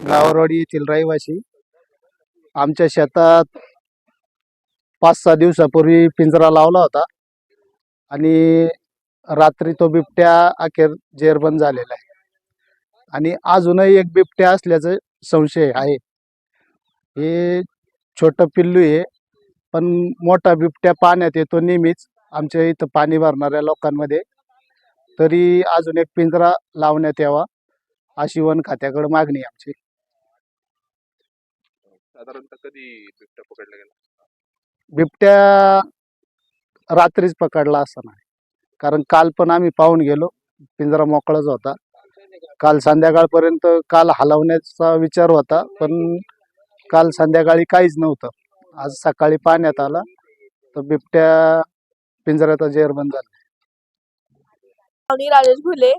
गावरवाडी येथील रहिवासी आमच्या शेतात पाच सहा दिवसापूर्वी पिंजरा लावला होता आणि रात्री तो बिबट्या अखेर जेरबंद झालेला आहे. आणि अजूनही एक बिबट्या असल्याचं संशय आहे. हे छोटं पिल्लू आहे पण मोठा बिबट्या पाण्यात येतो नेहमीच आमच्या इथं पाणी भरणाऱ्या लोकांमध्ये. तरी अजून एक पिंजरा लावण्यात यावा अशी वन खात्याकडे मागणी आमची. साधारणतः कधी बिबट्या पकडला गेला? बिबट्या रात्रीच पकडला असं नाही कारण काल पण आम्ही पाहून गेलो. पिंजरा मोकळाच होता. काल संध्याकाळपर्यंत काल हलवण्याचा विचार होता पण काल संध्याकाळी काहीच नव्हतं. आज सकाळी पाण्यात आला तर बिबट्या पिंजऱ्याचा जेरबंद झाला. आणि राजेश भुले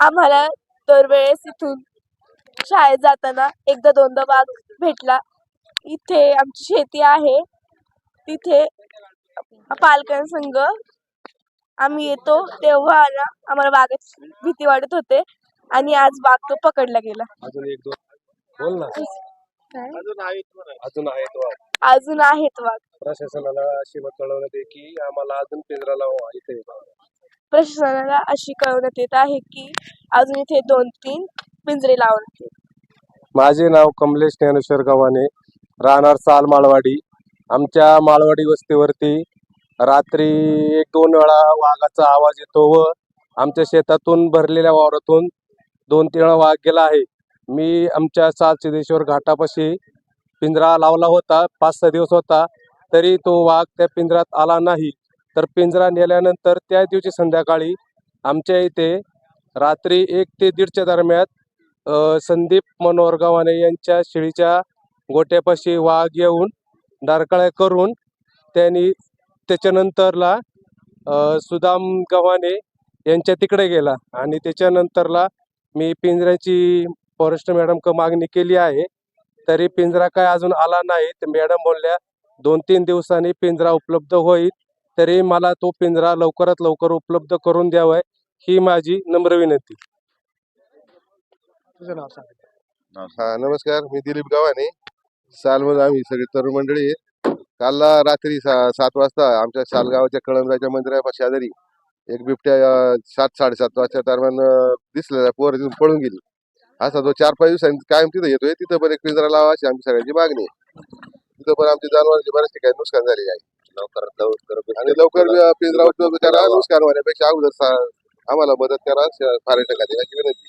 आम्हाला दरवेळेस इथून शाळेत जाताना एकदा दोनदा वाघ भेटला. इथे आमची शेती आहे. तिथे पालकांसंग आम्ही येतो तेव्हा ना आम्हाला वाघाची भीती वाटत होते आणि आज तो पकडला गेला. अजून एक दोन बोल ना. काय? अजून आहेत अजून आहेत वाघ. अजून आहेत वाघ. प्रशासनाला अशी मत कळवण्यात आहे की आम्हाला अजून पिंजरा लावा इथे. प्रशासनाला अशी कळवण्यात येत आहे की अजून इथे दोन तीन पिंजरे लावण्यात येत माझे नाव कमलेश ज्ञानेश्वर गव्हाणे राहणार साल माळवाडी. आमच्या माळवाडी वस्तीवरती रात्री एक दोन वेळा वाघाचा आवाज येतो व आमच्या शेतातून भरलेल्या वावरातून दोन तीन वेळा वाघ गेला आहे. मी आमच्या साल सिद्धेश्वर घाटापाशी पिंजरा लावला होता पाच सहा दिवस होता तरी तो वाघ त्या पिंजऱ्यात आला नाही. तर पिंजरा नेल्यानंतर त्या दिवशी संध्याकाळी आमच्या इथे रात्री एक ते दीडच्या दरम्यान संदीप मनोहर गव्हाणे यांच्या शिळीच्या गोट्यापाशी वाघ येऊन डारकाळ्या करून त्यांनी त्याच्यानंतरला सुदाम गव्हाणे यांच्या तिकडे गेला आणि त्याच्यानंतरला मी पिंजऱ्याची फॉरेस्ट मॅडम क मागणी केली आहे. तरी पिंजरा काय अजून आला नाही. तर मॅडम बोलल्या दोन तीन दिवसांनी पिंजरा उपलब्ध होईल. तरी मला तो पिंजरा लवकरात लवकर उपलब्ध करून द्यावा ही माझी नम्र विनंती. तुझं नाव सांग. हा नमस्कार. मी दिलीप गावाने सालमध्ये आम्ही सगळी तरुण मंडळी आहे काल रात्री सा- सात वाजता आमच्या सालगावच्या कळमराच्या मंदिरा शेजारी एक बिबट्या सात साडेसात वाजता दरम्यान दिसलेला पोर तिथून पळून गेली. असा तो चार पाच दिवसांनी कायम तिथं येतोय. तिथं पण एक पिंजरा लावा अशी आमची सगळ्यांची मागणी आहे. तिथं पण आमची जनावरांची बऱ्याच ठिकाणी नुकसान झालेली आहे. आणि लवकर अं, पिंजरा उपलब्ध करा नुकसान होण्यापेक्षा अगोदर सा- आम्हाला मदत करा अशी विनंती